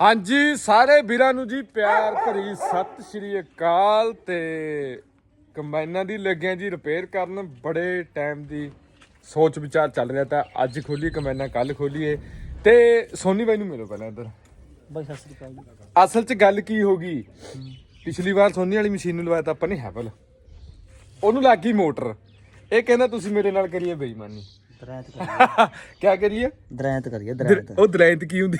ਹਾਂਜੀ ਸਾਰੇ ਵੀਰਾਂ ਨੂੰ ਜੀ ਪਿਆਰ ਭਰੀ ਸਤਿ ਸ਼੍ਰੀ ਅਕਾਲ ਤੇ ਕੰਬਾਈਨਾਂ ਦੀ ਲੱਗਿਆ ਜੀ ਰਿਪੇਅਰ ਕਰਨ ਬੜੇ ਟਾਈਮ ਦੀ ਸੋਚ ਵਿਚਾਰ ਚੱਲ ਰਿਹਾ ਤਾਂ ਅੱਜ ਖੋਲੀ ਕੰਬਾਈਨਾਂ ਕੱਲ ਖੋਲੀਏ। ਤੇ ਸੋਨੀ ਬਾਈ ਨੂੰ ਮਿਲੋ ਪਹਿਲਾਂ ਇੱਧਰ। ਬਾਈ ਸਤਿ ਸ੍ਰੀ ਅਕਾਲ ਅਸਲ 'ਚ ਗੱਲ ਕੀ ਹੋ ਗਈ? ਪਿਛਲੀ ਵਾਰ ਸੋਨੀ ਵਾਲੀ ਮਸ਼ੀਨ ਨੂੰ ਲਵਾਇਆ ਤਾਂ ਆਪਾਂ ਨੇ ਹੈਵਲ। ਉਹਨੂੰ ਲੱਗ ਗਈ ਮੋਟਰ। ਇਹ ਕਹਿੰਦਾ ਤੁਸੀਂ ਮੇਰੇ ਨਾਲ ਕਰੀਏ ਬੇਈਮਾਨੀ। ਦਰੈਂਤ ਕਰੀਏ ਕਿਆ ਕਰੀਏ? ਦਰੈਂਤ ਕਰੀਏ ਦਰ- ਦਰੈਂਤ। ਉਹ ਦਰੈਂਤ ਕੀ ਹੁੰਦੀ?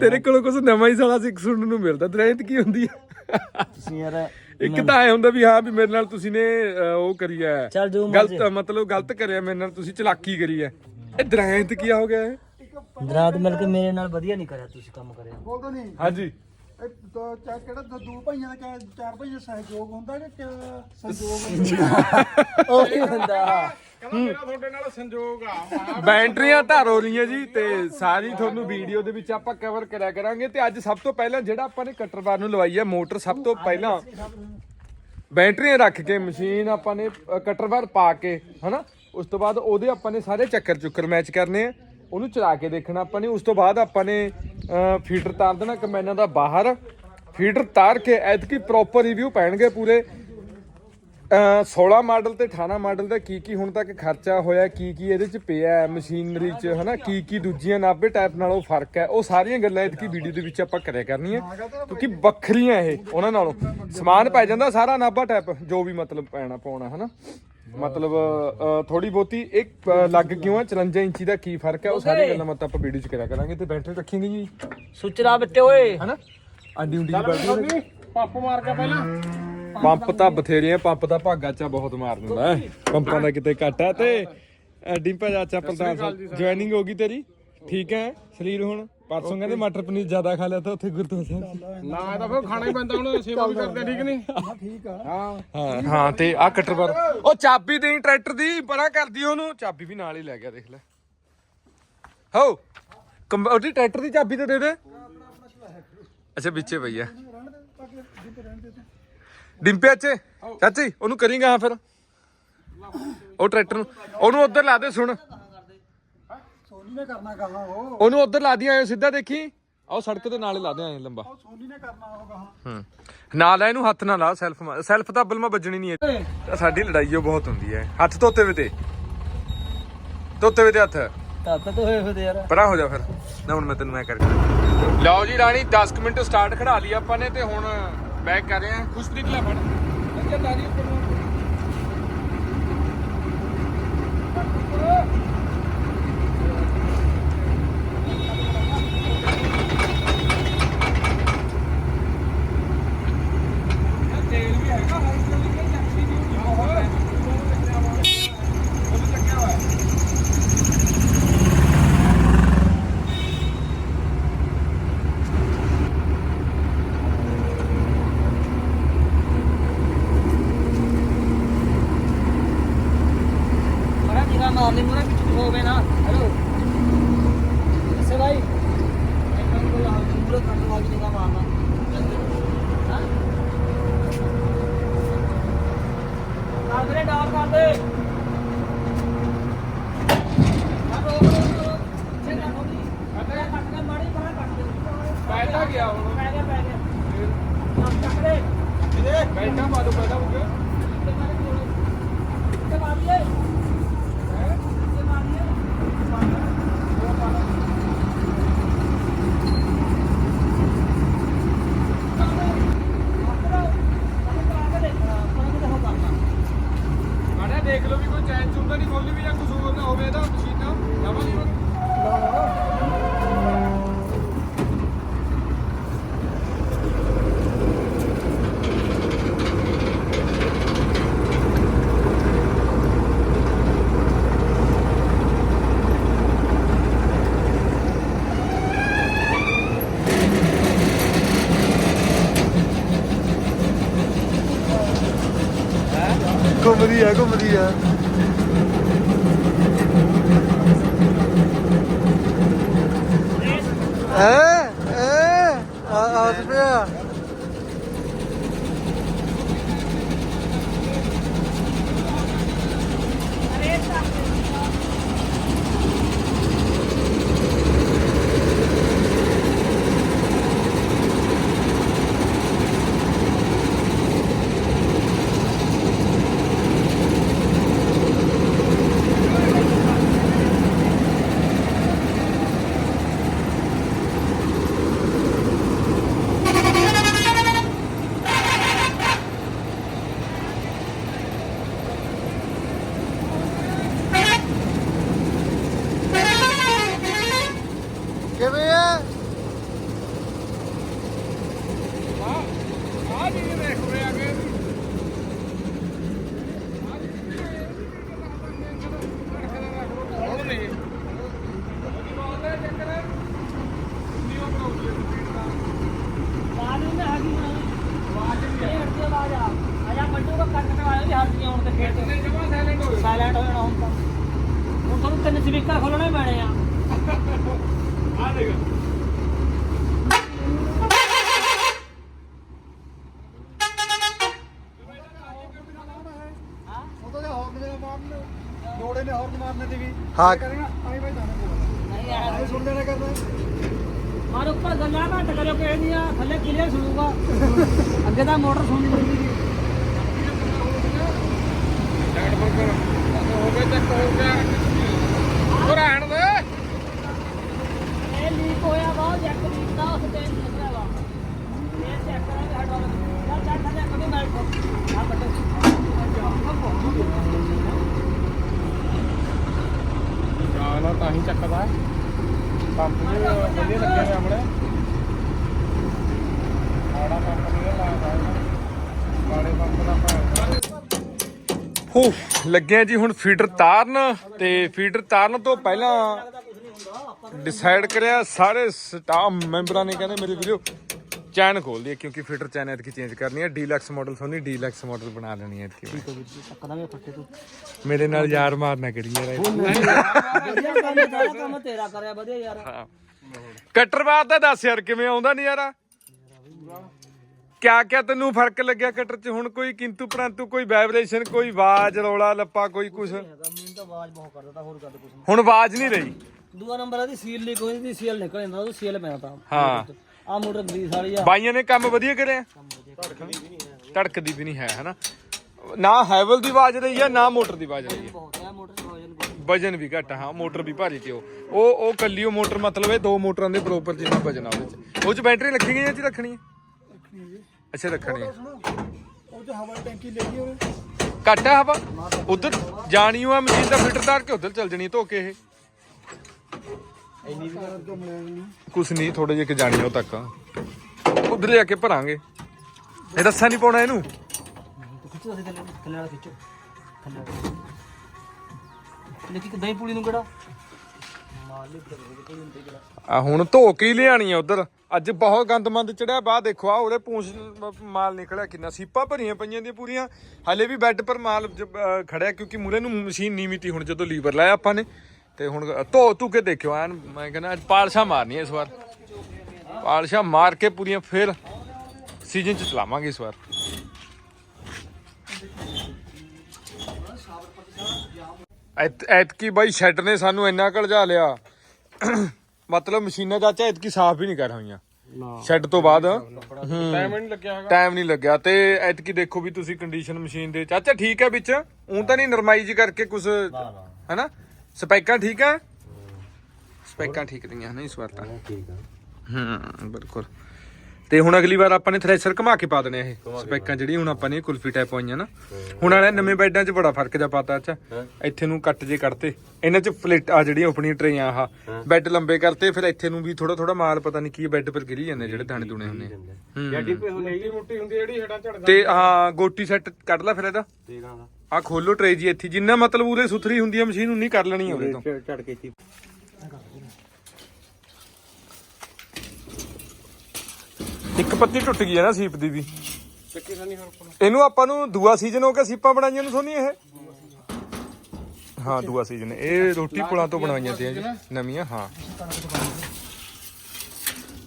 ਤੇਰੇ ਕੋਲੋਂ ਕੁਝ ਨਵਾਂ ਹੀ ਸਾਲਾ ਸਿੱਖ ਸੁਣਨ ਨੂੰ ਮਿਲਦਾ। ਦਰੈਂਤ ਕੀ ਹੁੰਦੀ ਹੈ ਤੁਸੀਂ ਯਾਰ ਇੱਕ ਤਾਂ ਐ ਹੁੰਦਾ ਵੀ ਹਾਂ ਵੀ ਮੇਰੇ ਨਾਲ ਤੁਸੀਂ ਨੇ ਉਹ ਕਰੀ ਹੈ ਗਲਤ ਮਤਲਬ ਗਲਤ ਕਰਿਆ ਮੇਰੇ ਨਾਲ ਤੁਸੀਂ ਚਲਾਕੀ ਕਰੀ ਹੈ ਇਹ ਦਰੈਂਤ ਕੀ ਹੋ ਗਿਆ ਹੈ ਦਰਾਤ ਮਿਲ ਕੇ ਮੇਰੇ ਨਾਲ ਵਧੀਆ ਨਹੀਂ ਕਰਿਆ ਤੁਸੀਂ ਕੰਮ ਕਰਿਆ। ਹਾਂਜੀ। ਇਹ ਦੋ ਚਾਰ ਕਿਹੜਾ ਦੋ- ਦੋ ਭਾਈਆਂ ਦਾ ਕਿਆ ਚਾਰ ਭਾਈਆਂ ਸਹਿਯੋਗ ਹੁੰਦਾ ਕਿ ਕਿਆ ਸੰਯੋਗ ਹੁੰਦਾ? ਉਹ ਹੀ। ਹੁੰਦਾ ਬੈਟਰੀਆਂ ਧਾਰ ਹੋ ਰਹੀਆਂ ਜੀ ਤੇ ਸਾਰੀ ਤੁਹਾਨੂੰ ਵੀਡੀਓ ਦੇ ਵਿੱਚ ਆਪਾਂ ਕਵਰ ਕਰਿਆ ਕਰਾਂਗੇ ਤੇ ਅੱਜ ਸਭ ਤੋਂ ਪਹਿਲਾਂ ਜਿਹੜਾ ਆਪਾਂ ਨੇ ਕਟਰ ਬਾਰ ਨੂੰ ਲਵਾਈ ਹੈ ਮੋਟਰ ਸਭ ਤੋਂ ਪਹਿਲਾਂ ਬੈਟਰੀਆਂ ਰੱਖ ਕੇ ਮਸ਼ੀਨ ਆਪਾਂ ਨੇ ਅ, ਕਟਰ ਬਾਰ ਪਾ ਕੇ ਹਨਾ? ਉਸ ਤੋਂ ਬਾਅਦ ਉਹਦੇ ਆਪਾਂ ਨੇ ਸਾਰੇ ਚੱਕਰ ਚੁੱਕਰ ਮੈਚ ਕਰਨੇ ਆ। ਉਹਨੂੰ ਚਲਾ ਕੇ ਦੇਖਣਾ ਆਪਾਂ ਨੇ। ਉਸ ਤੋਂ ਬਾਅਦ ਆਪਾਂ ਨੇ ਅ, ਫੀਡਰ ਤਾਰ ਦੇਣਾ ਕੰਬਾਈਨਾਂ ਦਾ ਬਾਹਰ। ਫੀਡਰ ਤਾਰ ਕੇ ਐਤਕੀ ਪ੍ਰੋਪਰ ਰਿਵਿਊ ਪੈਣਗੇ ਪੂਰੇ। ਅਹ 16 ਮਾਡਲ ਤੇ 18 ਮਾਡਲ ਦਾ ਕੀ ਕੀ ਹੁਣ ਤੱਕ ਖਰਚਾ ਹੋਇਆ ਕੀ ਕੀ ਇਹਦੇ ਚ ਪਿਆ ਮਸ਼ੀਨਰੀ ਚ ਹਨਾ? ਕੀ ਕੀ ਦੂਜੀਆਂ 90 ਟਾਈਪ ਨਾਲੋਂ ਫ਼ਰਕ ਹੈ। ਉਹ ਸਾਰੀਆਂ ਗੱਲਾਂ ਇਤਕੀ ਵੀਡੀਓ ਦੇ ਵਿੱਚ ਆਪਾਂ ਕਰਿਆ ਕਰਨੀਆਂ। ਕਿਉਂਕਿ ਵੱਖਰੀਆਂ ਇਹ ਉਹਨਾਂ ਨਾਲੋਂ। ਸਮਾਨ ਪੈ ਜਾਂਦਾ ਸਾਰਾ 90 ਟਾਈਪ ਜੋ ਵੀ ਮਤਲਬ ਪੈਣਾ ਪਾਉਣਾ ਹਨਾ? ਮਤਲਬ ਥੋੜੀ ਬਹੁਤੀ ਇੱਕ ਲੱਗ ਕਿਉਂ ਹੈ 54 ਇੰਚੀ ਦਾ ਕੀ ਫ਼ਰਕ ਹੈ ਉਹ ਸਾਰੀਆਂ ਗੱਲਾਂ ਮਤ ਆਪਾਂ ਵੀਡੀਓ ਚ ਕਰਿਆ ਕਰਾਂਗੇ। ਤੇ ਬੈਟਰੀ ਰੱਖਾਂਗੇ ਜੀ। ਸੁਚਰਾ ਬੱਟੇ ਓਏ। ਹਨਾ? ਆਂਡੀ ਉਂਡੀ ਦੀ ਬੈਟਰੀ ਪੰਪ ਮਾਰ ਕੇ ਪਹਿਲਾਂ। ਪੰਪ ਤਾਂ ਬਥੇਰੇ ਆ ਪੰਪ ਤਾਂ ਭਾਗਾ ਚਾ ਬਹੁਤ ਮਾਰ ਦਿੰਦਾ। ਪੰਪਾਂ ਦਾ ਕਿਤੇ ਘੱਟ ਹੈ ਤੇ ਡਿੰਪਾ ਚਾਚਾ ਪ੍ਰਧਾਨ ਸਾਹਿਬ ਜੁਆਇਨਿੰਗ ਹੋ ਗਈ ਤੇਰੀ? ਠੀਕ ਹੈ? ਸਰੀਰ ਹੁਣ? ਪਰਸੋਂ ਕਹਿੰਦੇ ਮਟਰ ਪਨੀਰ ਜ਼ਿਆਦਾ ਖਾ ਲਿਆ ਤਾਂ ਉੱਥੇ ਗੁਰਦੁਆਰਾ ਸਾਹਿਬ। ਨਾ ਤਾਂ ਫਿਰ ਖਾਣਾ ਹੀ ਪੈਂਦਾ ਹੁਣ ਸੇਵਾ ਵੀ ਕਰਦੇ ਆ, ਠੀਕ ਨਹੀਂ? ਠੀਕ ਆ। ਹਾਂ। ਹਾਂ ਤੇ ਆ ਕਟਰ ਪਰ ਉਹ ਚਾਬੀ ਦੇਈ ਟਰੈਕਟਰ ਦੀ ਪਰਾਂ ਕਰਦੀ ਉਹਨੂੰ। ਚਾਬੀ ਵੀ ਨਾਲ ਹੀ ਲੈ ਗਿਆ ਦੇਖ ਲੈ। ਹੋ ਕੰਬ- ਉਹਦੀ ਟਰੈਕਟਰ ਦੀ ਚਾਬੀ ਤਾਂ ਦੇ ਦੇ। ਅੱਛਾ ਵਿੱਚੇ ਪਈ ਆ। ਡਿੰਪੇ ਅੱਛੇ ਚਾਚੀ ਉਹਨੂੰ ਕਰੀਂਗਾ ਹਾਂ ਫਿਰ? ਉਹ ਟਰੈਕਟਰ ਨੂੰ ਉਹਨੂੰ ਉਧਰ ਲਾ ਦੇ ਸੁਣ। ਨੇ ਕਰਨਾ ਕਹਾ ਉਹ। ਉਹਨੂੰ ਉਧਰ ਲਾ ਦੀ ਆਇਓ ਸਿੱਧਾ ਦੇਖੀ। ਆਓ ਸੜਕ ਦੇ ਨਾਲ ਹੀ ਲਾ ਦੇ ਆਏ ਲੰਬਾ। ਉਹ ਸੋਨੀ ਨੇ ਕਰਨਾ ਹੋਗਾ ਹੂੰ। ਨਾ ਲਾ ਇਹਨੂੰ ਹੱਥ ਨਾ ਲਾ ਸੈਲਫ ਸੈਲਫ ਤਾਂ ਬਲਮਾ ਵੱਜਣੀ ਨਹੀਂ ਹੈ। ਸਾਡੀ ਲੜਾਈ ਓ ਬਹੁਤ ਹੁੰਦੀ ਹੈ। ਹੱਥ ਧੋਤੇ ਵੇ ਤੇ। ਧੋਤੇ ਵੇ ਤੇ ਹੱਥ। ਤਾਂ ਤਾਂ ਹੋਏ ਹੋਏ ਯਾਰ। ਪਰਾਂ ਹੋ ਜਾ ਫਿਰ। ਨਾ ਹੁਣ ਮੈਂ ਤੈਨੂੰ ਮੈਂ ਕਰਕੇ ਲਓ ਜੀ ਰਾਣੀ 10 ਕੁ ਮਿੰਟ ਸਟਾਰਟ ਖੜਾ ਲਈ ਆਪਾਂ ਨੇ ਤੇ ਹੁਣ ਬੈਕ ਕਰ ਰਹੇ ਹਾਂ। ਖੁਸ਼ਪ੍ਰੀਤ ਲੈ ਫੜ। ਘੁੰਮਦੀ ਆ ਘੁੰਮਦੀ ਆ। ਐ ਐ ਆ ਆ ਪਿਆ ਆਵਾਜ਼ ਨਹੀਂ ਆ ਗਈ ਆਵਾਜ਼ ਨਹੀਂ ਹਟਦੀ ਆਵਾਜ਼ ਆ ਆਜਾ ਬੰਦੂ ਕੋ ਕੱਟ ਕਟਵਾਇਆ ਵੀ ਹਟ ਗਈ ਹੁਣ ਤੇ ਖੇਤ ਨਹੀਂ ਜਮਾ ਸਾਇਲੈਂਟ ਹੋ ਸਾਇਲੈਂਟ ਹੋ ਜਾਣਾ ਹੁਣ ਤਾਂ ਹੁਣ ਤੁਹਾਨੂੰ ਤਿੰਨ ਸਪੀਕਰ ਖੋਲਣੇ ਪੈਣੇ ਆ। ਦੇਖ ਦੇ ਨੇ ਹੌਰਨ ਮਾਰਨੇ ਵੀ ਹਾਂ। ਕਰੇਗਾ ਆਈ ਭਾਈ ਦਾਣੇ ਨਹੀਂ ਆਣਾ ਆਈ ਸੁਣ ਲੈਣਾ ਮਾਰ ਉੱਪਰ ਗੱਲਾਂ ਘੱਟ ਕਰਿਓ ਕਿ ਨਹੀਂ ਆ ਥੱਲੇ ਕਲੀਅਰ ਸੁਣੂਗਾ। ਅੱਗੇ ਤਾਂ ਮੋਟਰ ਸੁਣਨੀ ਚਾਹੀਦੀ ਸੈਟ ਪਰ ਕਰ ਹੋ ਗਿਆ ਚੱਕ ਹੋ ਗਿਆ ਉਹ ਰਹਿਣ ਦੇ ਇਹ ਲੀਕ ਹੋਇਆ ਵਾ ਜੈਕ ਲੀਕ ਦਾ ਉਸ ਤੇ ਨਿਕਲਿਆ ਵਾ ਇਹ ਚੈੱਕ ਕਰਾਂਗੇ ਹਟ ਵਾਲਾ ਚੱਲ ਚੱਲ ਥੱਲੇ ਕਦੇ ਮੈਲ ਕੋ ਆ ਬੱਟੇ ਜਾਲਾ ਤਾਂ ਹੀ ਚੱਕਦਾ ਪੰਪ ਵੀ ਵਧੀਆ ਲੱਗੇ ਨੇ ਆਪਣੇ ਆੜਾ ਪੰਪ ਨਹੀਂ ਲਾਇਆ ਬਾੜੇ ਪੰਪ ਦਾ ਭਾਰ ਹੋ ਲੱਗਿਆ ਜੀ ਹੁਣ ਫੀਡਰ ਤਾਰਨ ਤੇ ਫੀਡਰ ਤਾਰਨ ਤੋਂ ਪਹਿਲਾਂ ਡਿਸਾਈਡ ਕਰਿਆ ਸਾਰੇ ਸਟਾਫ ਮੈਂਬਰਾਂ ਨੇ ਕਹਿੰਦੇ ਮੇਰੀ ਵੀਡੀਓ ਚੈਨ ਖੋਲ ਦੀ ਕਿਉਂਕਿ ਫੀਡਰ ਚੈਨ ਐਤਕੀ ਚੇਂਜ ਕਰਨੀ ਹੈ। Deluxe model Sony deluxe model ਬਣਾ ਲੈਣੀ ਹੈ ਐਤਕੀ। ਚੱਕਦਾ ਮੈਂ ਫੱਟੇ ਤੂੰ। ਮੇਰੇ ਨਾਲ ਯਾਰ ਮਾਰਨਾ ਕਰੀ ਯਾਰ ਵਧੀਆ ਕੰਮ ਸਾਰਾ ਕੰਮ ਤੇਰਾ ਕਰਿਆ ਵਧੀਆ ਯਾਰ। ਕਟਰ ਬਾਤ ਦਾ ਦੱਸ ਯਾਰ ਕਿਵੇਂ ਆਉਂਦਾ ਨਹੀਂ ਯਾਰਾ ਕਿਆ ਕਿਆ ਤੈਨੂੰ ਫ਼ਰਕ ਲੱਗਿਆ ਕਟਰ 'ਚ? ਹੁਣ ਕੋਈ ਕਿੰਤੂ ਪਰੰਤੂ ਕੋਈ ਵਾਈਬ੍ਰੇਸ਼ਨ ਕੋਈ ਆਵਾਜ਼ ਰੌਲਾ ਲੱਪਾ ਕੋਈ ਕੁਛ? ਹੈਗਾ ਮੈਨੂੰ ਤਾਂ ਆਵਾਜ਼ ਬਹੁਤ ਕਰਦਾ ਤਾਂ ਹੋਰ ਗੱਲ ਕੁਛ ਨਹੀਂ ਹੁਣ ਆਵਾਜ਼ ਨਹੀਂ ਰਹੀ। ਦੂਆ ਨੰਬਰ ਆਦੀ ਸੀਲ ਲੀਕ ਹੋਈ ਦੀ ਸੀਲ ਨਿਕਲ ਜਾਂਦਾ ਉਹ ਸੀਲ ਪੈਣਾ ਤਾਂ। ਹਾਂ। ਆ ਮੋਟਰ ਗਰੀਸ ਵਾਲੀ ਆ। ਬਾਈਆਂ ਨੇ ਕੰਮ ਵਧੀਆ ਕਰਿਆ? ਧੜਕਦੀ ਵੀ ਨਹੀਂ ਹੈ। ਹਨਾ? ਨਾ ਹੈਵਲ ਦੀ ਆਵਾਜ਼ ਰਹੀ ਹੈ ਨਾ ਮੋਟਰ ਦੀ ਆਵਾਜ਼ ਰਹੀ ਹੈ। ਬਹੁਤ ਹੈ ਮੋਟਰ ਦਾ ਵਜਨ ਬਹੁਤ ਵਜਨ ਵੀ ਘੱਟ ਹਾਂ ਮੋਟਰ ਵੀ ਭਾਰੀ ਤੇ ਉਹ। ਉਹ ਉਹ ਕੱਲੀ ਉਹ ਮੋਟਰ ਮਤਲਬ ਇਹ ਦੋ ਮੋਟਰਾਂ ਦੇ ਬਰੋਬਰ ਜਿੰਨਾ ਵਜਨ ਆ ਉਹਦੇ ਚ। ਉਹ ਚ ਬੈਟਰੀ ਰੱਖੀ ਗਈ ਹੈ ਜੀ ਰੱਖਣੀ ਹੈ ਰੱਖਣੀ? ਹੈ ਜੀ ਅੱਛਾ ਰੱਖਣੀ ਹੈ ਸੁਣੋ ਉਹ ਹਵਾ ਦੀ ਟੈਂਕੀ ਲੈ ਗਈ ਉਹਨੇ। ਘੱਟ ਹਵਾ? ਉਧਰ ਜਾਣੀ ਉਹ ਮਸ਼ੀਨ ਦਾ ਫਿਲਟਰ ਤਾਰ ਕੇ ਉਧਰ ਚੱਲ ਜਣੀ ਧੋ ਕੇ ਇਹ। ਇੰਨੀ ਵੀ ਤੋਂ ਮਿਲਿਆ ਨਹੀਂ ਕੁਛ ਨਹੀਂ ਥੋੜੇ ਜਿਹੇ ਕਿ ਜਾਣੀ ਉਹ ਤੱਕ। ਉਧਰ ਜਾ ਕੇ ਭਰਾਂਗੇ। ਇਹ ਰੱਸਾ ਨਹੀਂ ਪਾਉਣਾ ਇਹਨੂੰ? ਤੂੰ ਖਿੱਚੋ ਅਸੀਂ ਥੱਲੇ ਥੱਲੇ ਵਾਲਾ ਖਿੱਚੋ। ਥੱਲੇ ਵਾਲਾ। ਲੇਕਿਨ ਦਹੀਂ ਪੂੜੀ ਨੂੰ ਕਿਹੜਾ? ਆ ਹੁਣ ਧੋ ਕੇ ਹੀ ਲਿਆਣੀ ਆ ਉਧਰ। ਅੱਜ ਬਹੁਤ ਗੰਦਮੰਦ ਚੜਿਆ, ਬਾਹ ਦੇਖੋ ਆ ਉਹਦੇ ਪੂੰਛ ਮਾਲ ਨਿਕਲਿਆ ਕਿੰਨਾ। ਸੀਪਾਂ ਭਰੀਆਂ ਪਈਆਂ ਦੀਆਂ ਪੂਰੀਆਂ। ਹਲੇ ਵੀ ਬੈੱਡ ਪਰ ਮਾਲ ਖੜਿਆ ਕਿਉਂਕਿ ਮੂਰੇ ਨੂੰ ਮਸ਼ੀਨ ਨੀਵੀਂ ਤੀ ਹੁਣ ਜਦੋਂ ਲੀਵਰ ਲਾਇਆ ਆਪਾਂ ਨੇ। ਤੇ ਹੁਣ ਧੋ ਧੂ ਕੇ ਦੇਖਿਓ, ਐਨ ਮੈਂ ਕਹਿੰਦਾ ਅੱਜ ਪਾਲਸ਼ਾ ਮਾਰਨੀ ਇਸ ਵਾਰ। ਪਾਲਸ਼ਾ ਮਾਰ ਕੇ ਪੂਰੀਆਂ ਫਿਰ ਸੀਜ਼ਨ ਚ ਚਲਾਵਾਂਗੇ ਇਸ ਵਾਰ। ਐਤਕੀ ਬਾਈ ਸ਼ੈਡ ਨੇ ਸਾਨੂੰ ਇੰਨਾ ਕਲਜਾ ਲਿਆ। ਮਤਲਬ ਮਸ਼ੀਨਾਂ ਚਾਚਾ ਐਤਕੀ ਸਾਫ਼ ਵੀ ਨਹੀਂ ਕਰ ਹੋਈਆਂ। ਨਾ। ਸ਼ੈਡ ਤੋਂ ਬਾਅਦ। ਟਾਈਮ ਨਹੀਂ ਲੱਗਿਆ ਹੈਗਾ। ਟਾਈਮ ਨਹੀਂ ਲੱਗਿਆ। ਤੇ ਐਤਕੀ ਦੇਖੋ ਵੀ ਤੁਸੀਂ ਕੰਡੀਸ਼ਨ ਮਸ਼ੀਨ ਦੇ। ਚਾਚਾ ਠੀਕ ਹੈ ਵਿੱਚ? ਉਂ ਤਾਂ ਨਹੀਂ ਨਰਮਾਈ ਜੀ ਕਰਕੇ ਕੁਝ ਹੈਨਾ? ਸਪੈਕਾਂ ਠੀਕ ਹੈ? ਸਪੈਕਾਂ ਠੀਕ ਰਹੀਆਂ ਹਨਾ ਇਸ ਵਾਰ ਤਾਂ ਠੀਕ ਆ। ਹੂੰ ਬਿਲਕੁਲ। ਤੇ ਹੁਣ ਅਗਲੀ ਵਾਰ ਆਪਾਂ ਨੇ ਥ੍ਰੈਸ਼ਰ ਘੁਮਾ ਕੇ ਪਾ ਦੇਣੇ ਇਹ। ਸਪੈਕਾਂ ਜਿਹੜੀ ਹੁਣ ਆਪਾਂ ਨੇ ਕੁਲਫੀ ਟਾਈਪ ਪਾਈਆਂ ਨਾ। ਹੁਣ ਵਾਲੇ ਨਵੇਂ ਬੈੱਡਾਂ 'ਚ ਬੜਾ ਫ਼ਰਕ ਜਾ ਪਾਤਾ ਅੱਛਾ। ਇੱਥੇ ਨੂੰ ਕੱਟ ਜੇ ਕੱਢਤੇ ਇਹਨਾਂ 'ਚ ਪਲੇਟ ਆ ਜਿਹੜੀਆਂ ਆਪਣੀਆਂ ਟਰੇਆਂ ਆਹ ਬੈੱਡ ਲੰਬੇ ਕਰਤੇ ਫਿਰ ਇੱਥੇ ਨੂੰ ਵੀ ਥੋੜਾ ਥੋੜਾ ਮਾਲ ਪਤਾ ਨਹੀਂ ਕੀ ਬੈੱਡ ਪਰ ਗਿਰੀ ਜਾਂਦੇ ਜਿਹੜੇ ਦਾਣੇ ਦੂਣੇ ਹੁੰਦੇ ਹੂੰ। ਤੇ ਹਾਂ ਗੋਟੀ ਸੈੱਟ ਕੱਢ ਲੈ ਫਿਰ ਇਹਦਾ। ਤੇਰਾਂ ਦਾ ਆ ਖੋਲੋ ਟਰੇ ਜੀ ਇੱਥੇ ਜਿੰਨਾ ਮਤਲਬ ਉਹਦੇ ਸੁਥਰੀ ਹੁੰਦੀ ਹੈ ਮਸ਼ੀਨ ਉਨੀ ਕਰ ਲੈਣੀ ਉਹਦੇ ਤੋਂ। ਝੜ ਕੇ ਇੱਕ ਪੱਤੀ ਟੁੱਟ ਗਈ ਹੈ ਨਾ ਸੀਪ ਦੀ ਵੀ। ਚੱਕੀ ਸਾਨੀ ਹੋਰ ਉੱਪਰ ਇਹਨੂੰ ਆਪਾਂ ਨੂੰ ਦੂਆ ਸੀਜ਼ਨ ਹੋ ਗਿਆ ਸੀਪਾਂ ਬਣਾਈਆਂ ਨੂੰ ਸੋਨੀ ਇਹ? ਹਾਂ ਦੂਆ ਸੀਜ਼ਨ। ਇਹ ਰੋਟੀ ਪੁਲਾਂ ਤੋਂ ਬਣਾਈਆਂ ਤੀਆਂ ਜੀ ਨਵੀਆਂ ਹਾਂ।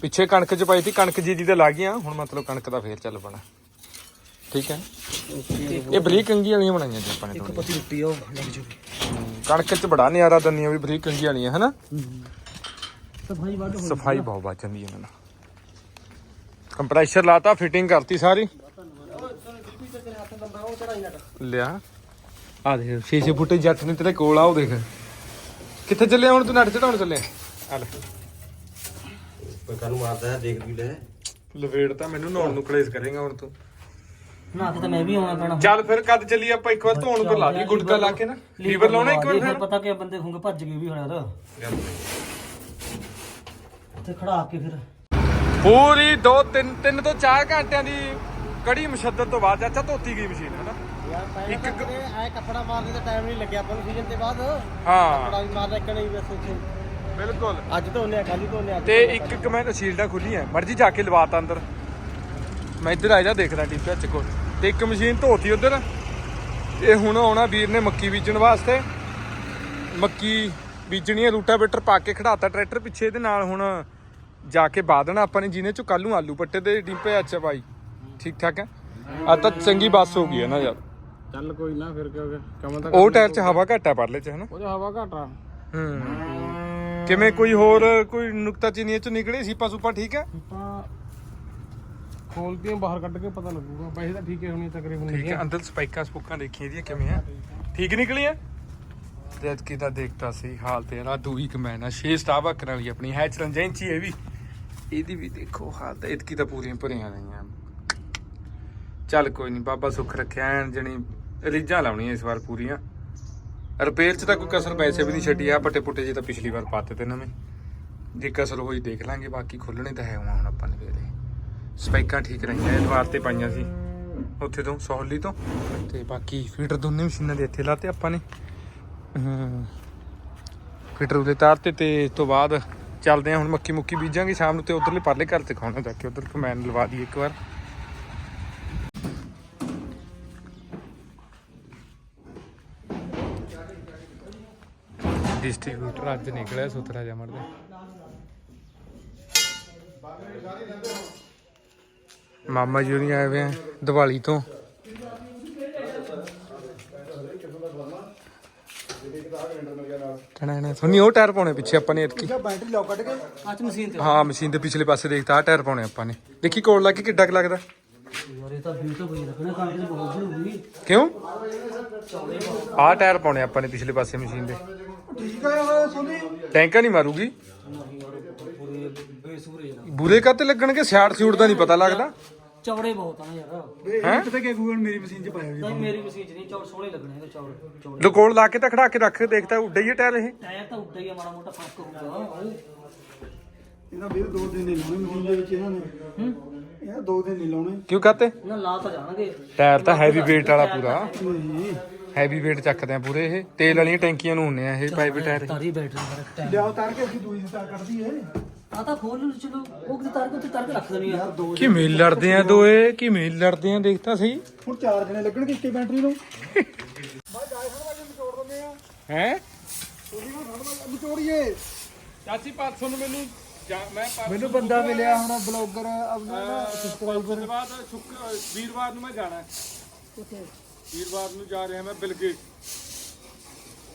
ਪਿੱਛੇ ਕਣਕ ਚ ਪਾਈ ਸੀ ਕਣਕ ਜੀ ਦੀ ਤਾਂ ਲੱਗ ਗਈਆਂ ਹੁਣ ਮਤਲਬ ਕਣਕ ਦਾ ਫੇਰ ਚੱਲ ਪਣਾ। ਠੀਕ ਹੈ? ਇਹ ਬਰੀਕ ਕੰਗੀ ਵਾਲੀਆਂ ਬਣਾਈਆਂ ਜੀ ਆਪਾਂ ਨੇ ਥੋੜ੍ਹੀਆਂ। ਪਤੀ ਟੁੱਟੀ ਉਹ ਲੱਗ ਜੂ। ਕਣਕ ਚ ਬੜਾ ਨਿਆਰਾ ਦੰਨੀਆਂ ਵੀ ਬਰੀਕ ਕੰਗੀ ਵਾਲੀਆਂ ਹਨਾ? ਸਫ਼ਾਈ ਵੱਧ ਹੋ ਸਫ਼ਾਈ ਬਹੁਤ ਬਚ ਜਾਂਦੀ ਹੈ ਇਹਨਾਂ ਨਾਲ। ਕੰਪਰੈਸ਼ਰ ਲਾਤਾ ਫਿਟਿੰਗ ਕਰਤੀ ਸਾਰੀ। ਲਿਆ। ਆ ਦੇਖ 6-6 ਫੁੱਟ ਜੱਟ ਨੇ ਤੇਰੇ ਕੋਲ ਆ ਉਹ ਦੇਖ। ਕਿੱਥੇ ਚੱਲਿਆ ਹੁਣ ਤੂੰ ਨੱਟ ਚੜਾਉਣ ਚੱਲਿਆ ਆ? ਲੈ। ਕਾਨੂੰ ਮਾਰਦਾ ਹੈ ਦੇਖ ਵੀ ਲੈ। ਲਵੇੜ ਤਾਂ ਮੈਨੂੰ ਨਹਾਉਣ ਨੂੰ ਕਲੇਸ਼ ਕਰੇਗਾ ਹੁਣ ਤੂੰ। ਨਾ ਕਿ ਮੈਂ ਵੀ ਆਉਣਾ ਪੈਣਾ। ਚੱਲ ਫਿਰ ਕਦ ਚੱਲੀ ਆਪਾਂ ਇੱਕ ਵਾਰ ਧੋਣ ਪਰ ਲਾ ਲਈ ਗੁੜਕਾ ਲਾ ਕੇ ਨਾ। ਲੀਵਰ ਲਾਉਣਾ ਇੱਕ ਵਾਰ ਫਿਰ ਪਤਾ ਕਿ ਬੰਦੇ ਖੁੰਗ ਭੱਜ ਗਏ ਵੀ ਹੋਣਾ ਤਾਂ ਤੇ ਖੜਾ ਕੇ ਫਿਰ। ਪੂਰੀ 2 3 3 ਤੋਂ 4 ਘੰਟਿਆਂ ਦੀ ਕੜੀ ਮੁਸ਼ੱਦਤ ਤੋਂ ਬਾਅਦ ਚਾਚਾ ਧੋਤੀ ਗਈ ਮਸ਼ੀਨ ਹੈ ਨਾ ਇੱਕ ਐ ਕੱਪੜਾ ਮਾਰਨੇ ਦਾ ਟਾਈਮ ਨਹੀਂ ਲੱਗਿਆ ਆਪਾਂ ਨੂੰ ਸੀਜ਼ਨ ਤੇ ਬਾਅਦ। ਹਾਂ। ਵੀ ਮਾਰਦਾ ਇੱਕ ਨਹੀਂ ਉੱਥੇ ਬਿਲਕੁਲ। ਅੱਜ ਧੋਨੇ ਆ ਕੱਲ ਹੀ ਧੋਨੇ ਆ ਤੇ ਇੱਕ ਕਮੈਂਟ ਸ਼ੀਲਡਾਂ ਖੁੱਲੀਆਂ ਮਰਜ਼ੀ ਜਾ ਕੇ ਲਵਾਤਾ ਅੰਦਰ। ਮੈਂ ਇੱਧਰ ਆ ਜਾ ਦੇਖਦਾ ਟੀਪੇ ਚ ਕੋਲ। ਤੇ ਇੱਕ ਮਸ਼ੀਨ ਧੋਤੀ ਉਧਰ। ਇਹ ਹੁਣ ਆਉਣਾ ਵੀਰ ਨੇ ਮੱਕੀ ਬੀਜਣ ਵਾਸਤੇ। ਮੱਕੀ ਬੀਜਣੀ ਹੈ ਰੂਟਾਵੇਟਰ ਪਾ ਕੇ ਖੜਾਤਾ ਟਰੈਕਟਰ ਪਿੱਛੇ ਇਹਦੇ ਨਾਲ ਹੁਣ ਜਾ ਕੇ ਬਾਦਣਾ ਆਪਾਂ ਨੇ ਜਿਹਨੇ ਚ ਕੱਲ ਨੂੰ ਆਲੂ ਪੱਟੇ ਤੇ ਟੀਪੇ ਅੱਛਾ ਭਾਈ। ਠੀਕ ਠਾਕ ਹੈ? ਆ ਤਾਂ ਚੰਗੀ ਬੱਸ ਹੋ ਗਈ ਹੈ ਨਾ ਯਾਰ। ਚੱਲ ਕੋਈ ਨਾ ਫਿਰ ਕਿਉਂ ਕਮਲ ਤਾਂ ਉਹ ਟਾਇਰ 'ਚ ਹਵਾ ਘੱਟ ਆ ਪਰਲੇ 'ਚ ਹਨਾ? ਉਹਦੇ ਹਵਾ ਘੱਟ। ਹੂੰ। ਕਿਵੇਂ ਕੋਈ ਹੋਰ ਕੋਈ ਨੁਕਤਾ ਚੀਨੀਏ 'ਚ ਨਿਕਲੇ ਸੀਪਾ ਸੂਪਾ ਠੀਕ ਹੈ? ਆਪਾਂ ਖੋਲਦੀਆਂ ਬਾਹਰ ਕੱਢ ਕੇ ਪਤਾ ਲੱਗੂਗਾ। ਪੈਸੇ ਤਾਂ ਠੀਕ ਹੀ ਹੋਣੀ ਤਕਰੀਬਨ ਠੀਕ ਹੈ ਅੰਦਰ ਸਪਾਈਕਾਂ ਸਪੂਕਾਂ ਦੇਖੀਆਂ ਇਹਦੀਆਂ ਕਿਵੇਂ ਆ ਠੀਕ ਨਿਕਲੀਆਂ? ਤੇ ਅੱਜ ਕਿਦਾ ਦੇਖਤਾ ਸੀ ਹਾਲ ਤੇਰਾ ਦੂਈ ਕਮੈਨ ਆ ਛੇ ਸਟਾਫ ਆਕਣ ਵਾਲੀ ਆਪਣੀ ਹੈ ਚਰੰਜੈਂਚੀ ਇਹ ਵੀ। ਇਹਦੀ ਵੀ ਦੇਖੋ ਹਾਲ ਇਤਕੀ ਤਾਂ ਪੂਰੀਆਂ ਭਰੀਆਂ ਰਹੀਆਂ ਚੱਲ ਕੋਈ ਨਹੀਂ ਬਾਬਾ ਸੁੱਖ ਰੱਖਿਆ, ਐਨ ਜਣੀ ਰੀਝਾਂ ਲਾਉਣੀਆਂ ਇਸ ਵਾਰ ਪੂਰੀਆਂ। ਰਿਪੇਅਰ ਚ ਤਾਂ ਕੋਈ ਕਸਰ ਪੈਸੇ ਵੀ ਨਹੀਂ ਛੱਡੀ ਆ ਪੱਟੇ ਪੁੱਟੇ ਜੇ ਤਾਂ ਪਿਛਲੀ ਵਾਰ ਪਾਤੇ ਤੇ ਨਵੇਂ। ਜੇ ਕਸਰ ਹੋਈ ਦੇਖ ਲਾਂਗੇ, ਬਾਕੀ ਖੋਲਣੇ ਤਾਂ ਹੈ ਹੁਣ ਆਪਾਂ ਨੇ ਵੇਲੇ ਸਪਾਈਕਾਂ ਠੀਕ ਰਹੀਆਂ, ਐਤਵਾਰ ਤੇ ਪਾਈਆਂ ਸੀ, ਉੱਥੇ ਤੋਂ, ਸੌਲੀ ਤੋਂ। ਤੇ ਬਾਕੀ ਫੀਟਰ ਦੋਨੇ ਮਸ਼ੀਨਾਂ ਦੇ ਇੱਥੇ ਲਾਤੇ ਆਪਾਂ ਨੇ। ਫੀਟਰ ਉਹਦੇ ਤਾਰਤੇ ਤੇ ਇਸ ਤੋਂ ਬਾਅਦ ਚੱਲਦੇ ਆ ਹੁਣ ਮੱਕੀ ਮੁੱਕੀ ਬੀਜਾਂਗੇ ਸ਼ਾਮ ਨੂੰ ਤੇ ਉਧਰਲੇ ਪਰਲੇ ਘਰ ਤੇ ਖਾਣਾ ਜਾ ਕੇ ਉਧਰ ਕਮੈਨ ਲਵਾ ਦੀ ਇੱਕ ਵਾਰ। ਡਿਸਟ੍ਰੀਬਿਊਟਰ ਅੱਜ ਨਿਕਲਿਆ ਸੁਥਰਾ ਜਮੜ ਦੇ। ਮਾਮਾ ਜੀ ਹੋਣੀ ਆਏ ਹੋਏ ਆ ਦੀਵਾਲੀ ਤੋਂ। ਕਹਣਾ ਨਾ ਸੁਣੀ ਉਹ ਟਾਇਰ ਪਾਉਣੇ ਪਿੱਛੇ ਆਪਾਂ ਨੇ ਇਤਕੀ। ਬੈਟਰੀ ਲਾਓ ਕੱਢ ਕੇ। ਅੱਜ ਮਸ਼ੀਨ ਤੇ। ਹਾਂ ਮਸ਼ੀਨ ਦੇ ਪਿਛਲੇ ਪਾਸੇ ਦੇਖਤਾ ਆ ਟਾਇਰ ਪਾਉਣੇ ਆਪਾਂ ਨੇ। ਦੇਖੀ ਕੋਲ ਲਾ ਕੇ ਕਿੱਡਾ ਕੁ ਲੱਗਦਾ। ਯਾਰ ਇਹ ਤਾਂ ਵੀਹ ਤੋਂ ਬਈ ਰੱਖਣਾ ਕੰਮ ਤੇ ਬਹੁਤ ਜ਼ਰੂਰੀ ਕਿਉਂ? ਆ ਟਾਇਰ ਪਾਉਣੇ ਆਪਾਂ ਨੇ ਪਿਛਲੇ ਪਾਸੇ ਮਸ਼ੀਨ ਦੇ। ਠੀਕ ਆ ਯਾਰ ਸੋਨੀ। ਟੈਂਕਾ ਨਹੀਂ ਮਾਰੂਗੀ? ਬੂਰੇ ਕਾਤੇ ਲੱਗਣਗੇ? ਸਿਆੜ ਸਿਊੜ ਦਾ ਨਹੀਂ ਪਤਾ ਲੱਗਦਾ। ਚੌੜੇ ਬਹੁਤ ਆ ਨਾ ਯਾਰ। ਹੈਂ? ਕਿਤੇ ਕਿ ਗੂਗਲ ਮੇਰੀ ਮਸ਼ੀਨ 'ਚ ਪਾਇਆ ਨਹੀਂ ਮੇਰੀ ਮਸ਼ੀਨ ਚ ਨਹੀਂ ਚੌੜ ਸੋਹਣੇ ਲੱਗਣੇ ਇਹਦੇ ਚੌੜੇ ਚੌੜੇ। ਲਕੋਲ ਲਾ ਕੇ ਤਾਂ ਖੜਾ ਕੇ ਰੱਖ ਦੇਖਤਾ ਉੱਡੇ ਹੀ ਆ ਟਾਇਰ ਇਹ। ਟਾਇਰ ਤਾਂ ਉੱਡਾ ਹੀ ਆ ਮਾੜਾ ਮੋਟਾ ਫ਼ਰਕ ਹੋਊਗਾ। ਉਹ ਇਹਨਾਂ ਵੀਰ ਦੋ ਦਿਨ ਨਹੀਂ ਲਾਉਣੇ ਮਸ਼ੀਨ ਦੇ ਵਿੱਚ ਇਹਨਾਂ ਨੇ। ਹੂੰ? ਇਹ ਦੋ ਦਿਨ ਨਹੀਂ ਲਾਉਣੇ। ਕਿਉਂ ਕਾਤੇ? ਨਾ ਲਾ ਤਾਂ ਜਾਣਗੇ। ਟਾਇਰ ਤਾਂ ਹੈਵੀ weight ਵਾਲਾ ਪੂਰਾ। ਨਹੀਂ ਹੈਵੀ weight ਚੱਕਦੇ ਆ ਪੂਰੇ ਇਹ। ਤੇਲ ਵਾਲੀਆਂ ਟੈਂਕੀਆਂ ਨੂੰ ਹੁੰਨੇ ਆ ਇਹ ਪਾਈਪ ਟਾਇਰ ਤਾਰੀ ਬੈਟਰੀ ਫ਼ਰਕ ਟਾਇਰ ਲਿਆਓ ਉਤਾਰ ਕੇ ਅਸੀਂ ਦੂਜੀ ਸਟਾਰ ਕੱਢਦੀ ਏ ਆ ਤਾਂ ਖੋਲ ਲਓ ਚਲੋ ਉਹ ਕਿਤੇ ਤਾਰ ਕੇ ਉੱਤੇ ਤਾਰ ਕੇ ਰੱਖ ਦੇਣੀ ਆ। ਦੋ ਕਿਵੇਂ ਲੜਦੇ ਆ ਦੋਏ? ਕਿਵੇਂ ਲੜਦੇ ਆ? ਦੇਖਤਾ ਸਹੀ। ਹੁਣ ਚਾਰ ਜਣੇ ਲੱਗਣਗੇ ਇੱਕੇ ਬੈਟਰੀ ਨੂੰ। ਹੈ? ਨਿਚੋੜੀਏ ਚਾਚੀ 500 ਨੂੰ ਮੈਨੂੰ ਮੈਂ ਮੈਨੂੰ ਬੰਦਾ ਮਿਲਿਆ ਹੁਣ ਬਲੌਗਰ ਆਪਣਾ ਸਬਸਕ੍ਰਾਈਬਰ ਤੋਂ ਬਾਅਦ ਸ਼ੁੱਕ ਵੀਰਵਾਰ ਨੂੰ ਮੈਂ ਜਾਣਾ। ਵੀਰਵਾਰ ਨੂੰ ਜਾ ਰਿਹਾ ਮੈਂ ਬਿਲਗੇ।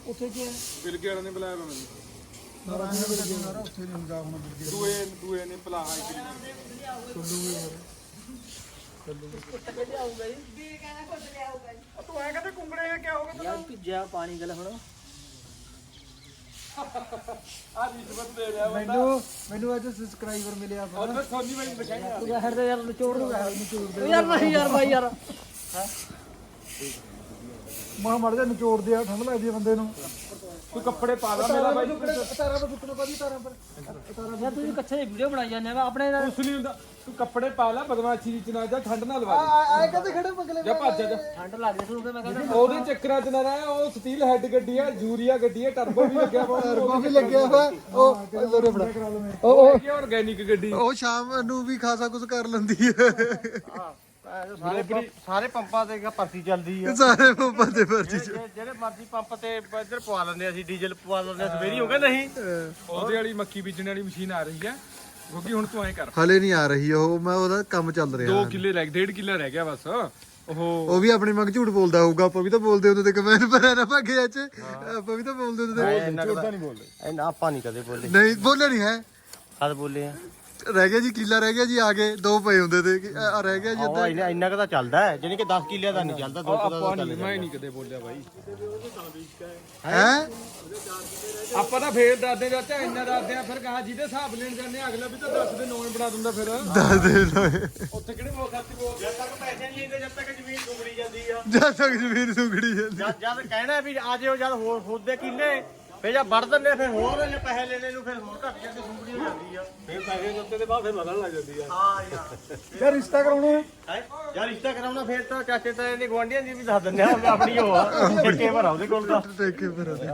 ਉੱਥੇ ਕੀ ਹੈ? ਬਿਲਗੇ ਵਾਲਿਆਂ ਨੇ ਬੁਲਾਇਆ ਮੈਨੂੰ। ਦੂਏ ਦੂਏ ਨੇ ਬੁਲਾਇਆ ਇੱਕ ਤੂੰ ਐ ਕਹਿੰਦੇ ਕੁੰਗੜੇ ਆ ਕਿਆ ਹੋ ਗਿਆ ਯਾਰ ਭਿੱਜਿਆ ਪਾਣੀ ਗਲ ਹੁਣ ਆ ਰਿਸ਼ਵਤ ਦੇ ਰਿਹਾ ਮੈਨੂੰ ਮੈਨੂੰ ਅੱਜ ਸਬਸਕ੍ਰਾਈਬਰ ਮਿਲਿਆ ਵਾ ਉਹਨੇ ਸੋਨੀ ਬਾਈ ਨੂੰ ਦਿਖਾਇਆ ਤੂੰ ਦੇ ਯਾਰ ਨਿਚੋੜ ਨੂੰ ਨਿਚੋੜ ਦੇ ਯਾਰ ਨਹੀਂ ਯਾਰ ਬਾਈ ਯਾਰ ਮਾਂ ਮੜ ਜਾ ਨਿਚੋੜ ਦਿਆ ਠੰਡ ਲੱਗਦੀ ਆ ਬੰਦੇ ਨੂੰ। ਤੂੰ ਕੱਪੜੇ ਪਾ ਲਾ ਮੇਰਾ ਬਾਈ ਤਾਰਾਂ ਤੋਂ ਸੁੱਕਣਾ ਪਾਜੀ ਤਾਰਾਂ ਪਰ ਯਾਰ ਤੂੰ ਕੱਛੇ ਵੀਡੀਓ ਬਣਾਈ ਜਾਂਦੇ ਆ ਆਪਣੇ ਨਾਲ ਕੁਛ ਨਹੀਂ ਹੁੰਦਾ ਤੂੰ ਕੱਪੜੇ ਪਾ ਲੈ ਬਦਮਾਸ਼ੀ ਵਿੱਚ ਨਾ ਜਾ ਠੰਡ ਨਾ ਲਵਾ ਆਏ ਕਹਿੰਦੇ ਖੜੇ ਪਗਲੇ ਜਾ ਭੱਜ ਜਾ। ਠੰਡ ਲੱਗਦੀ ਤੂੰ ਤੇ ਮੈਂ ਕਹਿੰਦਾ ਉਹਦੇ ਚੱਕਰਾਂ 'ਚ ਨਾ ਰਹਿ ਉਹ ਸਟੀਲ ਹੈਡ ਗੱਡੀ ਆ ਯੂਰੀਆ ਗੱਡੀ ਆ ਟਰਬੋ ਵੀ ਲੱਗਿਆ ਵਾ ਉਹ ਵੀ ਲੱਗਿਆ ਵਾ ਉਹ ਲੋਰੇ ਫੜਾ। ਉਹ ਉਹ ਕੀ ਆਰਗੈਨਿਕ ਗੱਡੀ? ਉਹ ਸ਼ਾਮ ਨੂੰ ਵੀ ਖਾਸਾ ਕੁਝ ਕਰ ਲੈਂਦੀ ਹੈ। ਸਾਰੇ ਪੰਪ- ਸਾਰੇ ਪੰਪਾਂ ਤੇ ਇੱਕ ਪਰਚੀ ਚੱਲਦੀ ਆ। ਸਾਰੇ ਪੰਪਾਂ ਦੇ ਪਰਚੀ ਚ ਜਿਹੜੇ- ਜਿਹੜੇ ਮਰਜ਼ੀ ਪੰਪ ਤੇ ਇੱਧਰ ਪਵਾ ਲੈਂਦੇ ਅਸੀਂ ਡੀਜ਼ਲ ਪਵਾ ਲੈਂਦੇ ਆ ਸਵੇਰੀ ਹੋ ਗਿਆ ਨਹੀਂ। ਉਹਦੇ ਵਾਲੀ ਮੱਕੀ ਬੀਜਣ ਵਾਲੀ ਮਸ਼ੀਨ ਆ ਰਹੀ ਆ। ਕਿਉਂਕਿ ਹੁਣ ਤੂੰ ਐ ਕਰ। ਹਲੇ ਨਹੀਂ ਆ ਰਹੀ ਉਹ ਮੈਂ ਉਹਦਾ ਕੰਮ ਚੱਲ ਰਿਹਾ। 2 ਕਿੱਲੇ ਰਹਿ ਗਏ 1.5 ਕਿੱਲਾ ਰਹਿ ਗਿਆ ਬਸ। ਉਹ ਉਹ ਵੀ ਆਪਣੀ ਮੰਗ ਝੂਠ ਬੋਲਦਾ ਹੋਊਗਾ ਆਪਾਂ ਵੀ ਤਾਂ ਬੋਲਦੇ ਹੁੰਦੇ ਤੇ ਕਮੈਂਟ ਪਰ ਨਾ ਭਾਗੇ ਚ। ਆਪਾਂ ਵੀ ਤਾਂ ਬੋਲਦੇ ਹੁੰਦੇ ਤੇ ਝੂਠਾ ਨਹੀਂ ਬੋਲਦੇ। ਇੰਨਾ ਆਪਾਂ ਨਹੀਂ ਕਦੇ ਬੋਲੇ। ਨਹੀਂ ਬੋਲੇ ਨਹੀਂ ਹੈ। ਕਦ ਬੋਲੇ ਆ? ਰਹਿ ਗਿਆ ਜੀ ਕਿੱਲਾ ਰਹਿ ਗਿਆ ਜੀ ਆ ਗਏ ਦੋ ਪਏ ਹੁੰਦੇ ਤੇ ਕਿ ਆ ਰਹਿ ਗਿਆ ਜੀ ਉਹ ਇੰਨਾ ਇੰਨਾ ਕੁ ਤਾਂ ਚੱਲਦਾ ਹੈ ਜਾਨੀ ਕਿ 10 ਕਿੱਲਿਆਂ ਦਾ ਨਹੀਂ ਚੱਲਦਾ 2 ਕਿੱਲਿਆਂ ਦਾ ਆਪਾਂ ਚੱਲ ਨਹੀਂ ਮੈਂ ਨਹੀਂ। ਕਦੇ ਬੋਲਿਆ ਬਾਈ। ਹੈ? ਆਪਾਂ ਤਾਂ ਫੇਰ ਦੱਸਦੇ ਚਾਚਾ ਇੰਨਾ ਦੱਸਦੇ ਆ ਫਿਰ ਕਹਾ ਜਿਹਦੇ ਹਿਸਾਬ ਲੈਣ ਜਾਂਦੇ ਆ, ਅਗਲਾ ਵੀ ਤਾਂ ਦੱਸ ਦੇ ਨੌਂ ਬਣਾ ਦਿੰਦਾ ਫਿਰ। ਦੱਸ ਦੇ ਉੱਥੇ ਕਿਹੜੇ ਬਹੁਤ ਖਰਚ ਬੋਲ ਜਦ ਤੱਕ ਪੈਸੇ ਨਹੀਂ ਲੈਂਦੇ ਜਦ ਤੱਕ ਜ਼ਮੀਨ ਡੁੱਬੜੀ ਜਾਂਦੀ ਆ। ਜਦ ਤੱਕ ਜ਼ਮੀਨ ਸੁਗੜੀ ਜਾਂਦੀ। ਜਦ ਜਦ ਕਹਿਣਾ ਵੀ ਆ ਜਿਓ ਜਦ ਹੋਰ ਹੋਦੇ ਕਿੱਲੇ ਫੇ ਜਾਂ ਵੜ ਦਿੰਦੇ ਫਿਰ ਹੋਰ ਪੈਸੇ ਲੈਣੇ ਨੂੰ ਫਿਰ ਹੋਰ ਘੱਟ ਜਾਂਦੀ ਸੁੰਗੜੀ ਹੋ ਜਾਂਦੀ ਆ। ਫਿਰ ਪੈਸੇ ਦਿੱਤੇ ਦੇ ਬਾਅਦ ਫਿਰ ਬਦਲਣ ਲੱਗ ਜਾਂਦੀ ਆ। ਹਾਂ ਯਾਰ। ਯਾਰ ਰਿਸ਼ਤਾ ਕਰਾਉਣਾ ਹੈ? ਹੈ? ਯਾਰ ਰਿਸ਼ਤਾ ਕਰਾਉਣਾ ਫਿਰ ਤਾਂ ਚਾਚੇ ਤਾਏ ਦੀ ਗਵਾਂਢੀਆਂ ਦੀ ਵੀ ਦੱਸ ਦਿੰਦੇ ਆ ਆਪਣੀ ਉਹ ਆ ਠੇਕੇ ਭਰਾ ਉਹਦੇ ਕੋਲ ਤਾਂ। ਟੇਕੇ ਫਿਰ ਉਹਦੇ